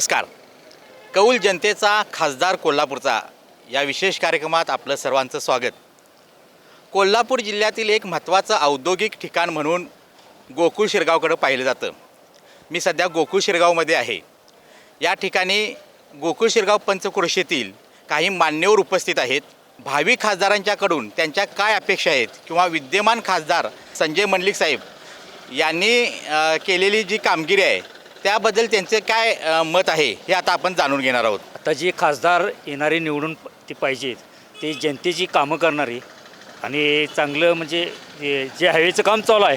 नमस्कार. कौल जनतेचा खासदार कोल्हापूरचा या विशेष कार्यक्रमात आपलं सर्वांचं स्वागत. कोल्हापूर जिल्ह्यातील एक महत्त्वाचं औद्योगिक ठिकाण म्हणून गोकुळ शिरगावकडं पाहिलं जातं. मी सध्या गोकुळ शिरगावमध्ये आहे. या ठिकाणी गोकुळ शिरगाव पंचक्रोशीतील काही मान्यवर उपस्थित आहेत. भावी खासदारांच्याकडून त्यांच्या काय अपेक्षा आहेत किंवा विद्यमान खासदार संजय मंडलिक साहेब यांनी केलेली जी कामगिरी आहे त्याबद्दल त्यांचे काय मत आहे हे आता आपण जाणून घेणार आहोत. आता जे खासदार येणारे निवडून प- ते पाहिजेत ते जनतेची कामं करणारी आणि चांगलं म्हणजे जे हायवेचं काम चालू आहे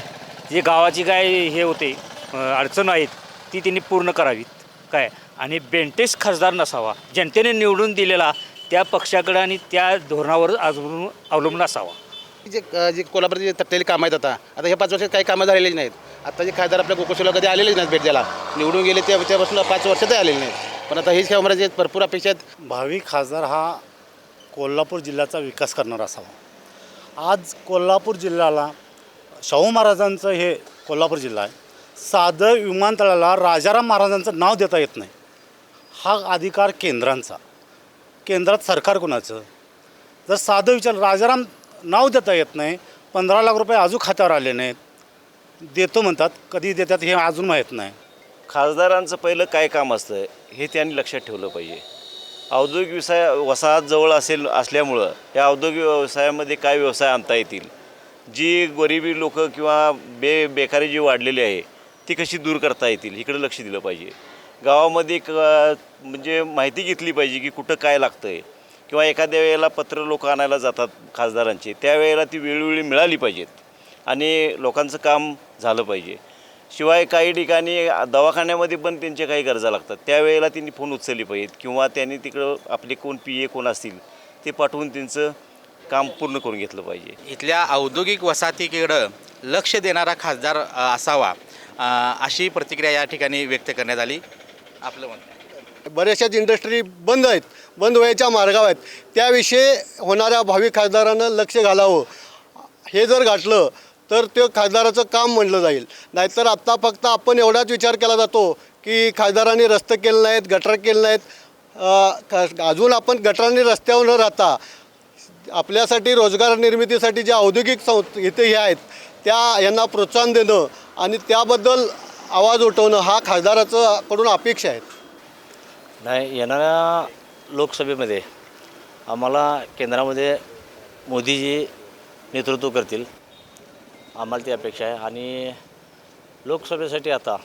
जे गावाची काय हे होते अडचण आहेत ती त्यांनी पूर्ण करावीत. काय? आणि बेंटेस खासदार नसावा जनतेने निवडून दिलेला त्या पक्षाकडे आणि त्या धोरणावर अजून अवलंबून असावा. जे जे कोल्हापूरचे तटलेली कामं आहेत आता आता ह्या पाच वर्षात काही कामं झालेली नाहीत. आता जे खासदार आपल्या गोकुशीला कधी आलेलेच नाहीत भेट द्यायला. निवडून गेले त्याच्यापासून पाच वर्षातही आलेले नाहीत. पण आता हेच खेळ जे भरपूर अपेक्षा आहेत. भावी खासदार हा कोल्हापूर जिल्ह्याचा विकास करणारा असावा. आज कोल्हापूर जिल्ह्याला शाहू महाराजांचं हे कोल्हापूर जिल्हा आहे. साधं विमानतळाला राजाराम महाराजांचं नाव देता येत नाही. हा अधिकार केंद्रांचा. केंद्रात सरकार कोणाचं? जर साधं विचार राजाराम नाव देता येत नाही पंधरा लाख रुपये अजून खात्यावर आले नाहीत देतो म्हणतात कधी देतात हे अजून माहीत नाही. खासदारांचं पहिलं काय काम असतं हे त्यांनी लक्षात ठेवलं पाहिजे. औद्योगिक व्यवसाय वसाहत जवळ असेल असल्यामुळं या औद्योगिक व्यवसायामध्ये काय व्यवसाय आणता येतील? जी गरिबी लोक किंवा बे बेकारी जी वाढलेली आहे ती कशी दूर करता येतील? इकडे लक्ष दिलं पाहिजे. गावामध्ये एक म्हणजे माहिती घेतली पाहिजे की कुठं काय लागतं आहे किंवा एखाद्या वेळेला पत्र लोक आणायला जातात खासदारांचे त्यावेळेला ती वेळोवेळी मिळाली पाहिजेत. आणि लोकांचं काम झालं पाहिजे. शिवाय काही ठिकाणी दवाखान्यामध्ये पण त्यांच्या काही गरजा लागतात. त्यावेळेला त्यांनी फोन उचलली पाहिजेत किंवा त्यांनी तिकडं आपले कोण पी ए कोण असतील ते पाठवून त्यांचं काम पूर्ण करून घेतलं पाहिजे. इथल्या औद्योगिक वसाहतीकडं लक्ष देणारा खासदार असावा अशी प्रतिक्रिया या ठिकाणी व्यक्त करण्यात आली. आपलं मत बऱ्याचशाच इंडस्ट्री बंद आहेत बंद व्हायच्या मार्गावर आहेत. त्याविषयी होणाऱ्या भावी खासदारानं लक्ष घालावं. हे जर गाठलं तर ते खासदाराचं काम म्हणलं जाईल. नाहीतर आत्ता फक्त आपण एवढाच विचार केला जातो की खासदारांनी रस्ते केले नाहीत गटर केले नाहीत. अजून आपण गटरांनी रस्त्यावर न राहता आपल्यासाठी रोजगार निर्मितीसाठी ज्या औद्योगिक सं इथे हे आहेत त्या यांना प्रोत्साहन देणं आणि त्याबद्दल आवाज उठवणं हा खासदाराचं कडून अपेक्षा आहेत नाही येणाऱ्या लोकसभेमध्ये आम्हाला केंद्रामध्ये मोदीजी नेतृत्व करतील. आम्हाला ती अपेक्षा आहे. आणि लोकसभेसाठी आता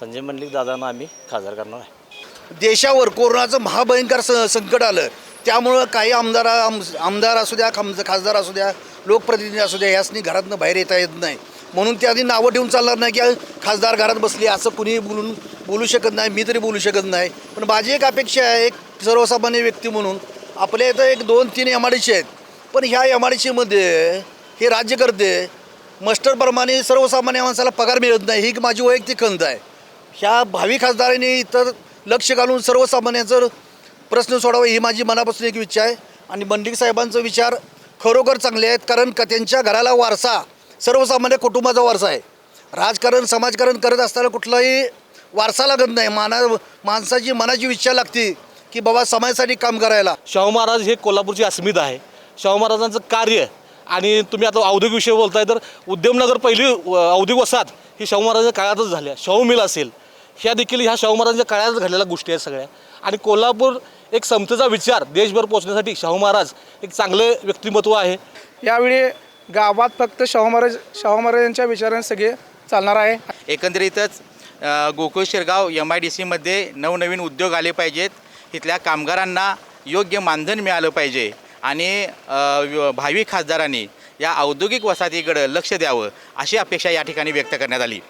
संजय मंडलिक दादांना आम्ही खासदार करणार आहे. देशावर कोरोनाचं महाभयंकर स संकट आलं. त्यामुळं काही आमदार आम आमदार असू द्या खाम खासदार असू द्या लोकप्रतिनिधी असू द्या यासनी घरातनं बाहेर येता येत नाही. म्हणून ते आधी नावं ठेवून चालणार नाही की खासदार घरात बसली असं कुणी बोलून बोलू शकत नाही मी तरी बोलू शकत नाही. पण माझी एक अपेक्षा आहे एक सर्वसामान्य व्यक्ती म्हणून. आपल्या इथं एक दोन तीन एम आय आहेत. पण ह्या एम आयमध्ये हे राज्यकर्ते मस्टरप्रमाणे सर्वसामान्य माणसाला पगार मिळत नाही. ही माझी वैयक्तिक खंत आहे. ह्या भावी खासदारांनी इतर लक्ष घालून सर्वसामान्यांचं प्रश्न सोडावा ही माझी मनापासून एक इच्छा आहे. आणि मंडिक साहेबांचा विचार खरोखर चांगले आहेत कारण का त्यांच्या घराला वारसा सर्वसामान्य कुटुंबाचा वारसा आहे. राजकारण समाजकारण करत असताना कुठलाही वारसा लागत नाही. माना माणसाची मनाची इच्छा लागते की बाबा समाजासाठी काम करायला. शाहू महाराज हे कोल्हापूरची अस्मिता आहे. शाहू महाराजांचं कार्य आणि तुम्ही आता औद्योगिक विषय बोलताय तर उद्यमनगर पहिली औद्योगिक वसाहत ही शाहू महाराजांच्या काळातच झाल्या शाहू मिल असेल. ह्या देखील ह्या शाहू महाराजांच्या काळातच घडलेल्या गोष्टी आहेत सगळ्या. आणि कोल्हापूर एक समतेचा विचार देशभर पोचण्यासाठी शाहू महाराज एक चांगलं व्यक्तिमत्व आहे. यावेळी गावात फक्त शाहू महाराज शाहू महाराजांच्या विचाराने सगळे चालणार आहे. एकंदरीतच अ, Gokul Shirgaon M I D सीमध्ये नवनवीन उद्योग आले पाहिजेत. इथल्या कामगारांना योग्य मानधन मिळालं पाहिजे. आणि भावी खासदारांनी या औद्योगिक वसाहतीकडं लक्ष द्यावं अशी अपेक्षा या ठिकाणी व्यक्त करण्यात आली.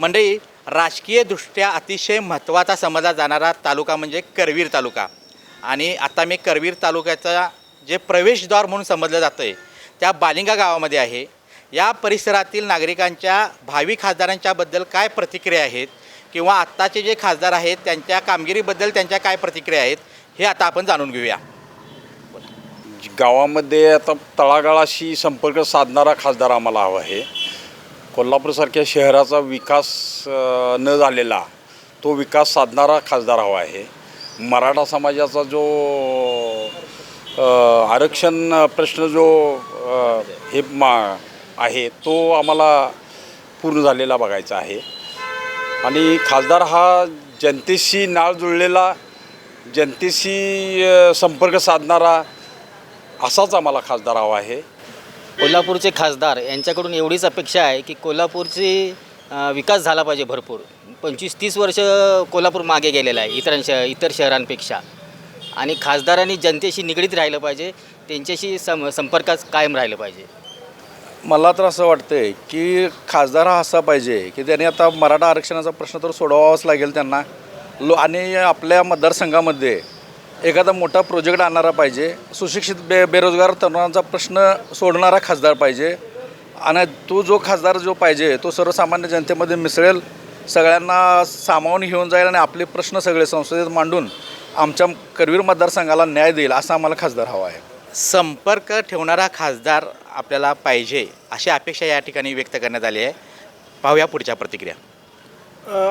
मंडळी राजकीयदृष्ट्या अतिशय महत्त्वाचा समजला जाणारा तालुका म्हणजे करवीर तालुका. आणि आता मी करवीर तालुक्याचा जे प्रवेशद्वार म्हणून समजलं जातं आहे त्या बालिंगा गावामध्ये आहे. या परिसरातील नागरिकांच्या भावी खासदारांच्याबद्दल काय प्रतिक्रिया आहेत? किंवा आत्ताचे जे खासदार आहेत त्यांच्या कामगिरीबद्दल त्यांच्या काय प्रतिक्रिया आहेत हे आता आपण जाणून घेऊया. गावामध्ये आता तळागाळाशी संपर्क साधणारा खासदार आम्हाला हवा आहे. कोल्हापूरसारख्या शहराचा विकास न झालेला तो विकास साधणारा खासदार हवा आहे. मराठा समाजाचा जो आरक्षण प्रश्न जो हे मा आहे तो आम्हाला पूर्ण झालेला बघायचा आहे. आणि खासदार हा जनतेशी नाळ जुळलेला जनतेशी संपर्क साधणारा असाच आम्हाला खासदार हवा आहे. कोल्हापूरचे खासदार यांच्याकडून एवढीच अपेक्षा आहे की कोल्हापूरची विकास झाला पाहिजे भरपूर. पंचवीस तीस वर्ष कोल्हापूर मागे गेलेलं आहे इतरांच्या इतर शहरांपेक्षा. आणि खासदारांनी जनतेशी निगडीत राहिलं पाहिजे त्यांच्याशी सम संपर्कात कायम राहिलं पाहिजे. मला तर असं वाटतंय की खासदार हा असा पाहिजे की त्यांनी आता मराठा आरक्षणाचा प्रश्न तर सोडवावाच लागेल त्यांना. लो आणि आपल्या मतदारसंघामध्ये एखादा मोठा प्रोजेक्ट आणणारा पाहिजे. सुशिक्षित बे बेरोजगार तरुणांचा प्रश्न सोडणारा खासदार पाहिजे. आणि तो जो खासदार जो पाहिजे तो सर्वसामान्य जनतेमध्ये मिसळेल. सगळ्यांना सामावून घेऊन जाईल आणि आपले प्रश्न सगळे संसदेत मांडून आमच्या करवीर मतदारसंघाला न्याय देईल असा आम्हाला खासदार हवा आहे. संपर्क ठेवणारा खासदार आपल्याला पाहिजे अशी अपेक्षा या ठिकाणी व्यक्त करण्यात आली आहे. पाहूया पुढच्या प्रतिक्रिया.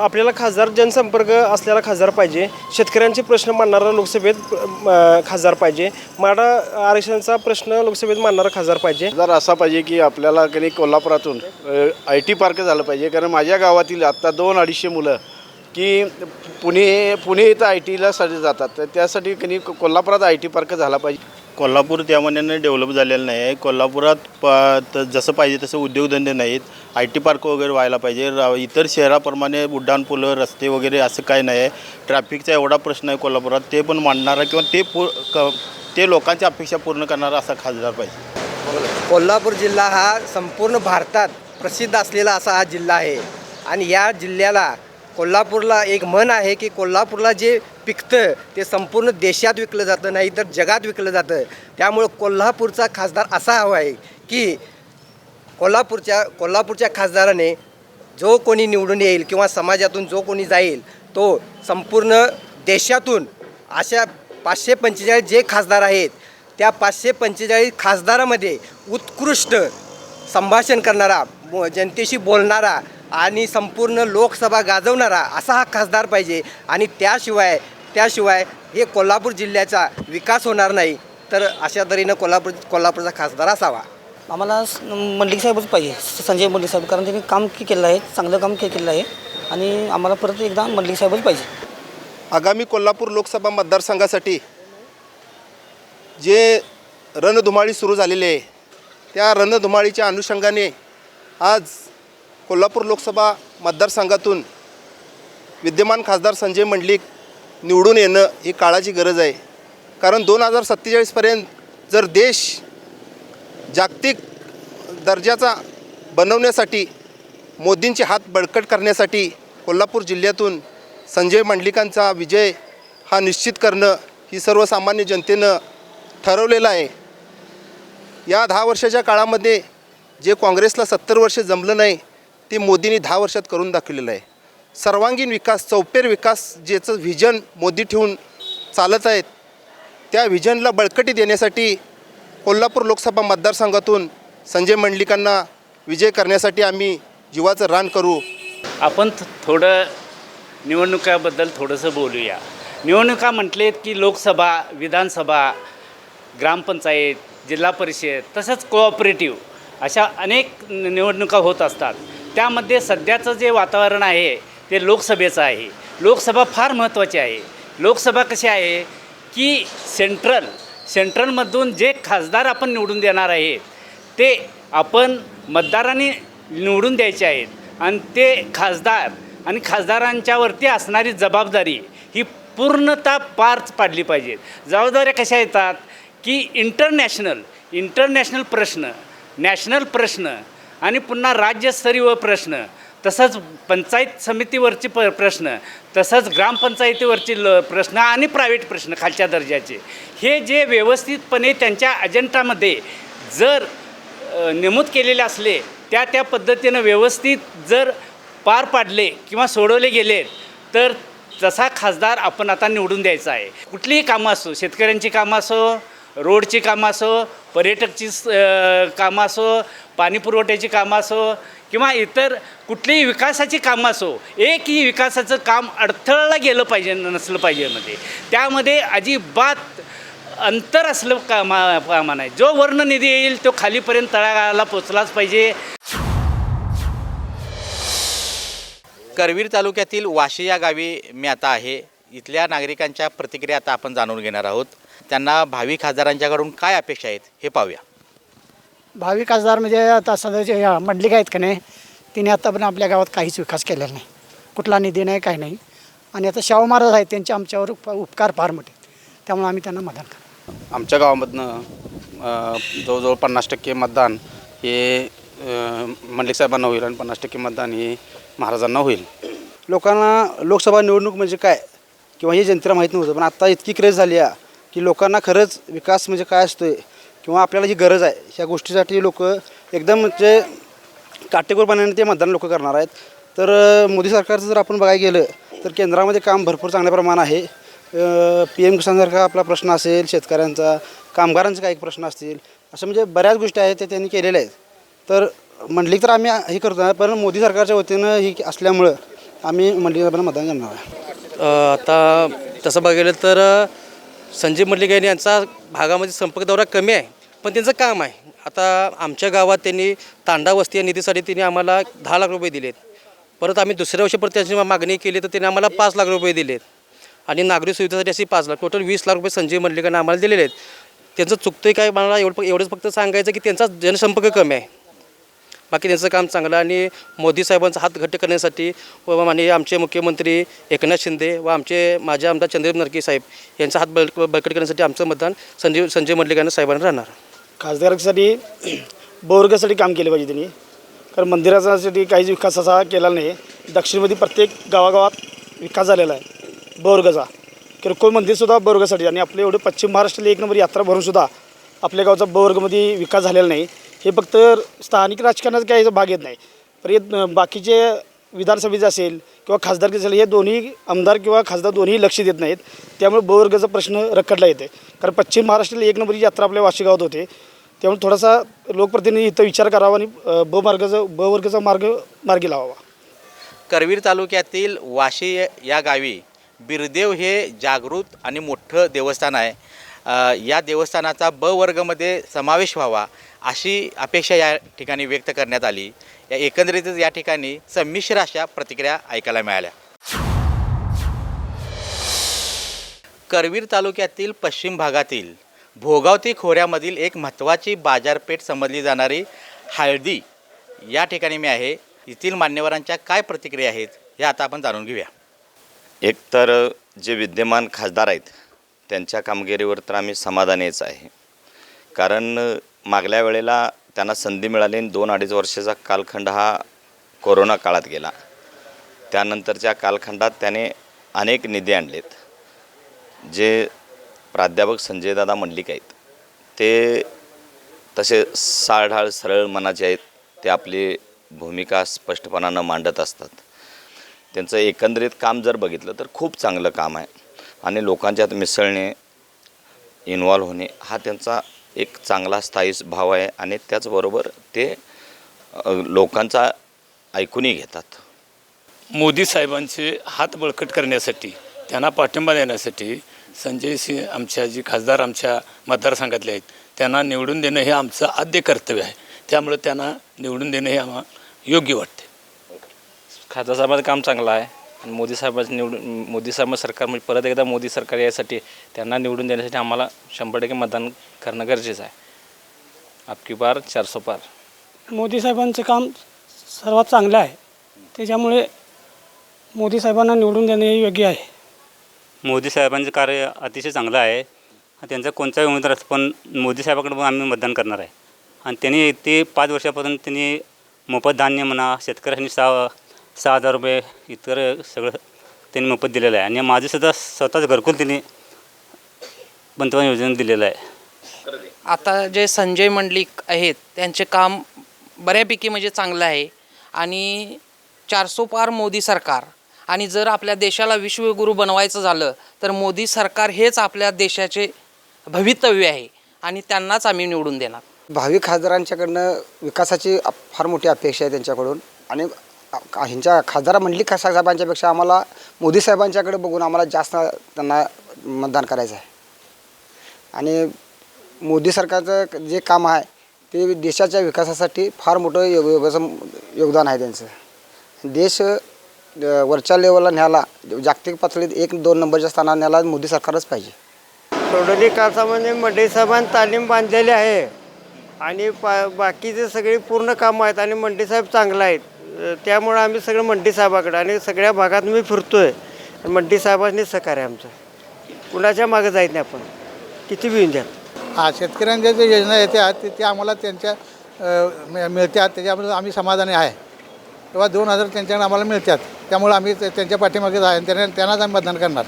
आपल्याला खासदार जनसंपर्क असलेला खासदार पाहिजे. शेतकऱ्यांचे प्रश्न मांडणारा लोकसभेत अ, खासदार पाहिजे. मराठा आरक्षणाचा प्रश्न लोकसभेत मांडणारा खासदार पाहिजे. जर असा पाहिजे की आपल्याला कधी कोल्हापुरातून आय टी पार्क झालं पाहिजे. कारण माझ्या गावातील आत्ता दोन अडीचशे मुलं की पुणे पुणे इथं आय टीला साठी जातात. तर त्यासाठी कधी कोल्हापुरात आय टी पार्क झाला पाहिजे. कोल्हापूर त्या मनाने डेव्हलप झालेलं नाही आहे. कोल्हापुरात प त जसं पाहिजे तसं उद्योगधंदे नाहीत. आय टी पार्क वगैरे व्हायला पाहिजे. रा इतर शहराप्रमाणे उड्डाणपुलं रस्ते वगैरे असं काय नाही आहे. ट्रॅफिकचा एवढा प्रश्न आहे कोल्हापुरात. ते पण मांडणारा किंवा ते पू क ते लोकांच्या अपेक्षा पूर्ण करणारा असा खासदार पाहिजे. कोल्हापूर जिल्हा हा संपूर्ण भारतात प्रसिद्ध असलेला असा हा जिल्हा आहे. आणि या जिल्ह्याला कोल्हापूरला एक म्हण आहे की कोल्हापूरला जे पिकतं ते संपूर्ण देशात विकलं जातं नाही तर जगात विकलं जातं. त्यामुळं कोल्हापूरचा खासदार असा हवा आहे की कोल्हापूरच्या कोल्हापूरच्या खासदाराने जो कोणी निवडून येईल किंवा समाजातून जो कोणी जाईल तो संपूर्ण देशातून अशा पाचशे पंचेचाळीस जे खासदार आहेत त्या पाचशे पंचेचाळीस खासदारामध्ये उत्कृष्ट संभाषण करणारा जनतेशी बोलणारा आणि संपूर्ण लोकसभा गाजवणारा असा हा खासदार पाहिजे. आणि त्याशिवाय त्याशिवाय हे कोल्हापूर जिल्ह्याचा विकास होणार नाही. तर अशा तऱ्हेनं कोल्हापूर कोल्हापूरचा खासदार असावा. आम्हाला मंडलिक साहेबच पाहिजे. संजय मंडलिक साहेब कारण त्यांनी काम के केलं आहे. चांगलं काम के केलं आहे. आणि आम्हाला परत एकदा मंडलिक साहेबच पाहिजे. आगामी कोल्हापूर लोकसभा मतदारसंघासाठी जे रणधुमाळी सुरू झालेली आहे त्या रणधुमाळीच्या अनुषंगाने आज कोल्हापूर लोकसभा मतदारसंघातून विद्यमान खासदार संजय मंडलिक निवडून येणं ही काळाची गरज आहे. कारण दोन हजार सत्तेचाळीसपर्यंत जर देश जागतिक दर्जाचा बनवण्यासाठी मोदींचे हात बळकट करण्यासाठी कोल्हापूर जिल्ह्यातून संजय मंडलिकांचा विजय हा निश्चित करणं ही सर्वसामान्य जनतेनं ठरवलेलं आहे. या दहा वर्षाच्या काळामध्ये जे काँग्रेसला सत्तर वर्ष जमलं नाही ते मोदींनी दहा वर्षात करून दाखवलेलं आहे. सर्वांगीण विकास चौपेर विकास ज्याचं व्हिजन मोदी ठेवून चालत आहेत त्या व्हिजनला बळकटी देण्यासाठी कोल्हापूर लोकसभा मतदारसंघातून संजय मंडलिकांना विजय करण्यासाठी आम्ही जीवाचं रान करू. आपण थ- थोडं निवडणुकाबद्दल थोडंसं बोलूया. निवडणुका म्हटलेत की लोकसभा विधानसभा ग्रामपंचायत जिल्हा परिषद तसंच कोऑपरेटिव्ह अशा अनेक निवडणुका होत असतात. त्यामध्ये सध्याचं जे वातावरण आहे ते लोकसभेचं आहे. लोकसभा फार महत्त्वाची आहे. लोकसभा कशी आहे की सेंट्रल सेंट्रलमधून जे खासदार आपण निवडून देणार आहे ते आपण मतदारांनी निवडून द्यायचे आहेत. आणि ते खासदार आणि खासदारांच्यावरती असणारी जबाबदारी ही पूर्णतः पार पाडली पाहिजे. जबाबदाऱ्या कशा येतात? की इंटरनॅशनल इंटरनॅशनल प्रश्न नॅशनल प्रश्न आणि पुन्हा राज्यस्तरीय प्रश्न तसंच पंचायत समितीवरचे प प्रश्न तसंच ग्रामपंचायतीवरचे ल प्रश्न आणि प्रायव्हेट प्रश्न खालच्या दर्जाचे. हे जे व्यवस्थितपणे त्यांच्या अजेंडामध्ये जर नेमूद नमूद केलेले असले त्या त्या पद्धतीनं व्यवस्थित जर पार पाडले किंवा सोडवले गेले तर तसा खासदार आपण आता निवडून द्यायचा आहे. कुठलीही कामं असो शेतकऱ्यांची कामं असो रोडची कामं असो पर्यटकची स- कामं असो पाणी पुरवठ्याची कामं असो किंवा इतर कुठलीही विकासाची कामं असो एकही विकासाचं काम अडथळला गेलं पाहिजे नसलं पाहिजे मध्ये. त्यामध्ये अजिबात अंतर असलं कामा कामा नाही. जो वर्ण निधी येईल तो खालीपर्यंत तळागाळाला पोचलाच पाहिजे. करवीर तालुक्यातील वाशी या गावी मी आता आहे. इथल्या नागरिकांच्या प्रतिक्रिया आता आपण जाणून घेणार आहोत. त्यांना भावी खासदारांच्याकडून काय अपेक्षा आहेत हे पाहूया. भावी खासदार म्हणजे आता सध्याचे ह्या मंडलिका आहेत का नाही तिने आत्तापर्यंत आपल्या गावात काहीच विकास केलेला नाही. कुठला निधी नाही काही नाही. आणि आता शाहू महाराज आहेत त्यांचे आमच्यावर उप उपकार फार मोठे आहेत. त्यामुळे आम्ही त्यांना मतदान करतो. आमच्या गावामधनं जवळजवळ पन्नास टक्के मतदान हे मंडलिक साहेबांना होईल आणि पन्नास टक्के मतदान हे महाराजांना होईल. लोकांना लोकसभा निवडणूक म्हणजे काय? किंवा हे जनतेला माहीत नव्हतं पण आता इतकी क्रेज झाली आहे. की लोकांना खरंच विकास म्हणजे काय असतोय किंवा आपल्याला जी गरज आहे ह्या गोष्टीसाठी लोक एकदम म्हणजे काटेकोरपणाने ते मतदान लोक करणार आहेत. तर मोदी सरकारचं जर आपण बघायला गेलं तर केंद्रामध्ये काम भरपूर चांगल्या प्रमाण आहे. पी एम किसानसारखा आपला प्रश्न असेल शेतकऱ्यांचा कामगारांचे काही प्रश्न असतील असं म्हणजे बऱ्याच गोष्टी आहेत ते त्यांनी केलेल्या आहेत. तर म्हटली तर आम्ही हे करतो पण मोदी सरकारच्या वतीनं ही असल्यामुळं आम्ही मंडलिक मतदान करणार आहे. आता तसं बघायला गेलं तर संजय संजीव मल्लिक यांनी यांचा भागामध्ये संपर्क दौरा कमी आहे पण त्यांचं काम आहे. आता आमच्या गावात त्यांनी तांडा वस्ती या निधीसाठी त्यांनी आम्हाला दहा लाख रुपये दिलेत. परत आम्ही दुसऱ्या वर्षी परत त्यांची मागणी केली तर त्यांनी आम्हाला पाच लाख रुपये दिलेत. आणि नागरी सुविधेसाठी असे पाच लाख टोटल वीस लाख रुपये संजीव मल्लिकांना आम्हाला दिलेले आहेत. त्यांचं चुकतंय काय मला एवढं एवढंच फक्त सांगायचं की त्यांचा जनसंपर्क कमी आहे. बाकी त्यांचं काम चांगलं आणि मोदी साहेबांचा हात घट्ट करण्यासाठी व माने आमचे मुख्यमंत्री एकनाथ शिंदे व आमचे माझे आमदार चंद्रदेव नरके साहेब यांचा हात बळ बळकट करण्यासाठी आमचं मतदान संजीव संजय मल्लिकांना साहेबांना राहणार. खासदारासाठी बोरगासाठी काम केले पाहिजे त्यांनी. कारण मंदिरासाठी काहीच विकास असा केला नाही. दक्षिणमध्ये प्रत्येक गावागावात विकास झालेला आहे. बोरगजा किरकोळ मंदिरसुद्धा बोरगासाठी आणि आपले एवढे पश्चिम महाराष्ट्राला एक नंबर यात्रा भरूनसुद्धा आपल्या गावचा बोरगमध्ये विकास झालेला नाही. हे फक्त स्थानिक राजकारणाचा काही भाग येत नाही. पण हे बाकीचे विधानसभेचे असेल किंवा खासदारकी असेल हे दोन्ही आमदार किंवा खासदार दोन्ही लक्ष देत नाहीत. त्यामुळे बोवर्गाचा प्रश्न रखडला येते कारण पश्चिम महाराष्ट्राला एक नंबरची यात्रा आपल्या वाशिगावात होते. त्यामुळे थोडासा लोकप्रतिनिधी इथं विचार करावा आणि ब मार्गाचा ब वर्गाचा मार्ग मार्गी लावावा. करवीर तालुक्यातील वाशी या गावी बिरदेव हे जागृत आणि मोठं देवस्थान आहे. या देवस्थानाचा ब वर्गमध्ये समावेश व्हावा. अशी अपेक्षा या ठिकाणी व्यक्त करण्यात आली. या एकंदरीतच या ठिकाणी संमिश्र अशा प्रतिक्रिया ऐकायला मिळाल्या. करवीर तालुक्यातील पश्चिम भागातील भोगावती खोऱ्यामधील एक महत्त्वाची बाजारपेठ समजली जाणारी हळदी या ठिकाणी मी आहे. येथील मान्यवरांच्या काय प्रतिक्रिया आहेत हे आता आपण जाणून घेऊया. एकतर जे विद्यमान खासदार आहेत त्यांच्या कामगिरीवर तर आम्ही समाधानीच आहे. कारण मागल्या वेळेला त्यांना संधी मिळाली आणि दोन अडीच वर्षाचा कालखंड हा कोरोना काळात गेला. त्यानंतरच्या कालखंडात त्याने अनेक निधी आणलेत. जे प्राध्यापक संजयदादा मंडलिक आहेत. ते तसे साळढाळ सरळ मनाचे आहेत. ते आपली भूमिका स्पष्टपणानं मांडत असतात. त्यांचं एकंदरीत काम जर बघितलं तर खूप चांगलं काम आहे. आणि लोकांच्यात मिसळणे इन्व्हॉल्व होणे हा त्यांचा एक चांगला स्थायी भाव आहे आणि त्याचबरोबर ते लोकांचा ऐकूनही घेतात. मोदी साहेबांचे हात बळकट करण्यासाठी त्यांना पाठिंबा देण्यासाठी संजय सिंह आमच्या जी खासदार आमच्या मतदारसंघातले आहेत त्यांना निवडून देणं हे आमचं आद्य कर्तव्य आहे. त्यामुळे त्यांना निवडून देणं हे आम्हाला योग्य वाटते खासदार साहेबांचं काम चांगलं आहे. मोदी साहेबांचं निवडून मोदी साहेब सरकार म्हणजे परत एकदा मोदी सरकार यासाठी त्यांना निवडून देण्यासाठी आम्हाला शंभर टक्के मतदान करणं गरजेचं आहे. आपकी बार चारसो पार. मोदी साहेबांचं काम सर्वात चांगलं आहे. त्याच्यामुळे मोदी साहेबांना निवडून देणे हे योग्य आहे. मोदी साहेबांचं कार्य अतिशय चांगलं आहे. त्यांचा कोणताही उमेदवार असतो पण मोदी साहेबाकडे पण आम्ही मतदान करणार आहे. आणि त्यांनी ते पाच वर्षापासून त्यांनी मोफत धान्य म्हणा शेतकऱ्यांनी सहा सहा हजार रुपये इतर सगळं त्यांनी मोफत दिलेलं आहे. आणि माझं सुद्धा स्वतःच घरकुल त्यांनी पंतप्रधान योजनेत दिलेलं आहे. आता जे संजय मंडलिक आहेत त्यांचे काम बऱ्यापैकी म्हणजे चांगलं आहे. आणि चारसो पार मोदी सरकार. आणि जर आपल्या देशाला विश्वगुरू बनवायचं झालं तर मोदी सरकार हेच आपल्या देशाचे भवितव्य आहे. आणि त्यांनाच आम्ही निवडून देणार. भावी खासदारांच्याकडनं विकासाची फार मोठी अपेक्षा आहे त्यांच्याकडून. आणि ह्यांच्या खासदार मंडलिक साहेबांच्यापेक्षा आम्हाला मोदी साहेबांच्याकडे बघून आम्हाला जास्त त्यांना मतदान करायचं आहे. आणि मोदी सरकारचं जे काम आहे ते देशाच्या विकासासाठी फार मोठं योग योगदान आहे त्यांचं. देश वरच्या लेवलला न्यायला जागतिक पातळीत एक दोन नंबरच्या स्थानावर न्यायला मोदी सरकारच पाहिजे. सोडोली कासामध्ये मंडई साहेबांनी तालीम बांधलेली आहे. आणि पा बाकीचे सगळे पूर्ण कामं आहेत आणि मंडी साहेब चांगला आहेत. त्यामुळं आम्ही सगळं मंडी साहेबाकडे आणि सगळ्या भागात मी फिरतो आहे मंडी साहेबांनी सहकार्य आहे आमचं. कुणाच्या मागं जायत नाही आपण. किती बी येऊन द्या. हा शेतकऱ्यांच्या ज्या योजना येतात ते ते आम्हाला त्यांच्या अ, मिळतात त्याच्यामध्ये आम्ही समाधानी आहे. तेव्हा दोन हजार त्यांच्याकडे आम्हाला मिळतात त्यामुळे आम्ही ते- त्यांच्या पाठीमागे आहे आणि त्यांना त्यांनाच आम्ही मतदान करणार.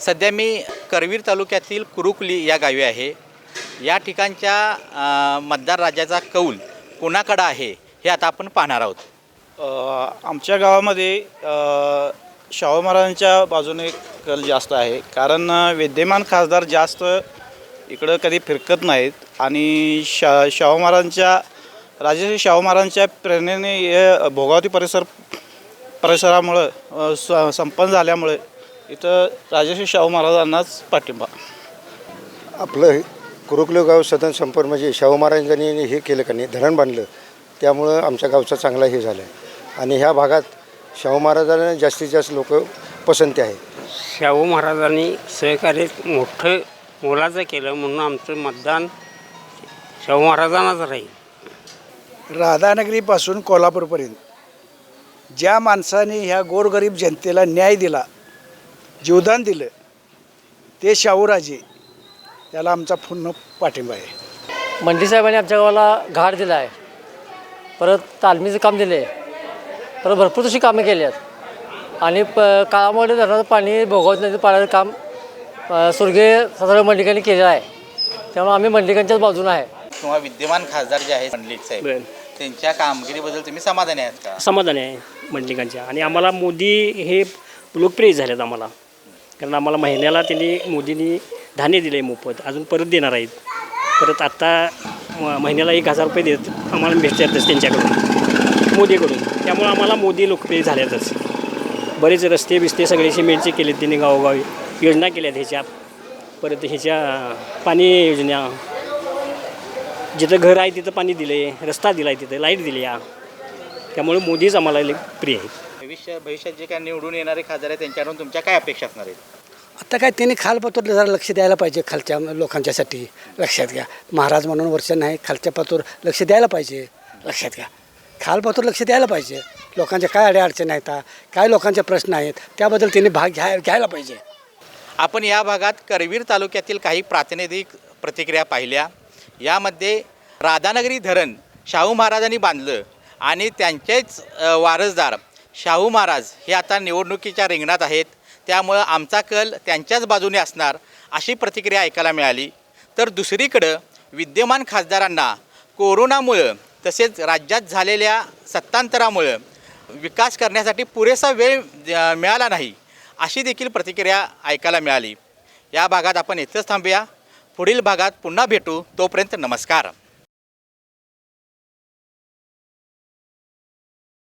सध्या मी करवीर तालुक्यातील कुरुकुली या गावी आहे. या ठिकाणच्या मतदार राज्याचा कौल कोणाकडं आहे हे आता आपण पाहणार आहोत. अ, आमच्या गावामध्ये अ, शाहू महाराजांच्या बाजूने कल जास्त आहे. कारण विद्यमान खासदार जास्त इकडं कधी फिरकत नाहीत आणि शा शाहू महाराजांच्या राजश्री शाहू महाराजांच्या प्रेरणेने हे भोगावती परिसर परिसरामुळं स संपन्न झाल्यामुळे इथं राजश्री शाहू महाराजांनाच पाठिंबा. आपलं कुरुकले गाव सदन संपर्क म्हणजे शाहू महाराजांनी हे केलं का नाही धरण बांधलं त्यामुळं आमच्या गावचा चांगला हे झालं. आहे आणि ह्या भागात शाहू महाराजांना जास्तीत जास्त लोक पसंती आहे शाहू महाराजांनी सहकार्य मोठं मोलाचं केलं म्हणून आमचं मतदान शाहू महाराजांनाच राहील. राधानगरीपासून कोल्हापूरपर्यंत. ज्या माणसाने ह्या गोरगरीब जनतेला न्याय दिला जीवदान दिलं ते शाहूराजे त्याला आमचा पूर्ण पाठिंबा आहे. मंडी साहेबांनी आमच्या गावाला घाट दिला आहे परत तालमीचं काम दिलं आहे परत भरपूर तशी कामं केली आहेत आणि प काळामध्ये धरणाचं पाणी भोगावत नदीचं पाण्याचं काम स्वर्गीय सदाराव मंडिकांनी केलेलं आहे. त्यामुळे आम्ही मंडिकांच्याच बाजूला आहे. किंवा विद्यमान खासदार जे आहेत मंडलिक साहेब त्यांच्या कामगिरीबद्दल तुम्ही समाधानी आहात का? समाधान आहे मंडलिकांच्या. आणि आम्हाला मोदी हे लोकप्रिय झालेत आम्हाला. कारण आम्हाला महिन्याला त्यांनी मोदींनी धान्य दिले मोफत. अजून परत देणार आहेत. परत आत्ता महिन्याला एक हजार रुपये देत आम्हाला भेटतातच त्यांच्याकडून. मोदीकडून. त्यामुळं आम्हाला मोदी लोकप्रिय झाल्यातच बरेच रस्ते बिस्ते सगळे सिमेंटचे केले त्यांनी गावोगावी. योजना केल्यात ह्याच्या. परत ह्याच्या पाणी योजना. जिथं घर आहे तिथं पाणी दिले रस्ता दिला आहे तिथं लाइट दिली या. त्यामुळे मोदीच आम्हाला प्रिय आहेत. भविष्य भविष्यात जे काय निवडून येणारे खासदार आहेत त्यांच्याकडून तुमच्या काय अपेक्षा असणार आहेत? आता काय त्यांनी खालपातूर जरा लक्ष द्यायला पाहिजे खालच्या लोकांच्यासाठी. लक्षात घ्या. महाराज म्हणून वर्ष नाही खालच्या पातूर लक्ष द्यायला पाहिजे. लक्षात घ्या. खालपातूर लक्ष द्यायला पाहिजे. लोकांच्या काय अडीअडचणी आहेत काय लोकांचे प्रश्न आहेत त्याबद्दल त्यांनी भाग घ्या घ्यायला पाहिजे. आपण या भागात करवीर तालुक्यातील काही प्रातिनिधिक प्रतिक्रिया पाहिल्या. यामध्ये राधानगरी धरण शाहू महाराजांनी बांधलं आणि त्यांचेच अ, वारसदार शाहू महाराज हे आता निवडणुकीच्या रिंगणात आहेत. त्यामुळं आमचा कल त्यांच्याच बाजूने असणार अशी प्रतिक्रिया ऐकायला मिळाली. तर दुसरीकडं विद्यमान खासदारांना कोरोनामुळं तसेच राज्यात झालेल्या सत्तांतरामुळं विकास करण्यासाठी पुरेसा वेळ मिळाला नाही अशी देखील प्रतिक्रिया ऐकायला मिळाली. या भागात आपण इथंच थांबूया. पुढील भागात पुन्हा भेटू. तोपर्यंत नमस्कार.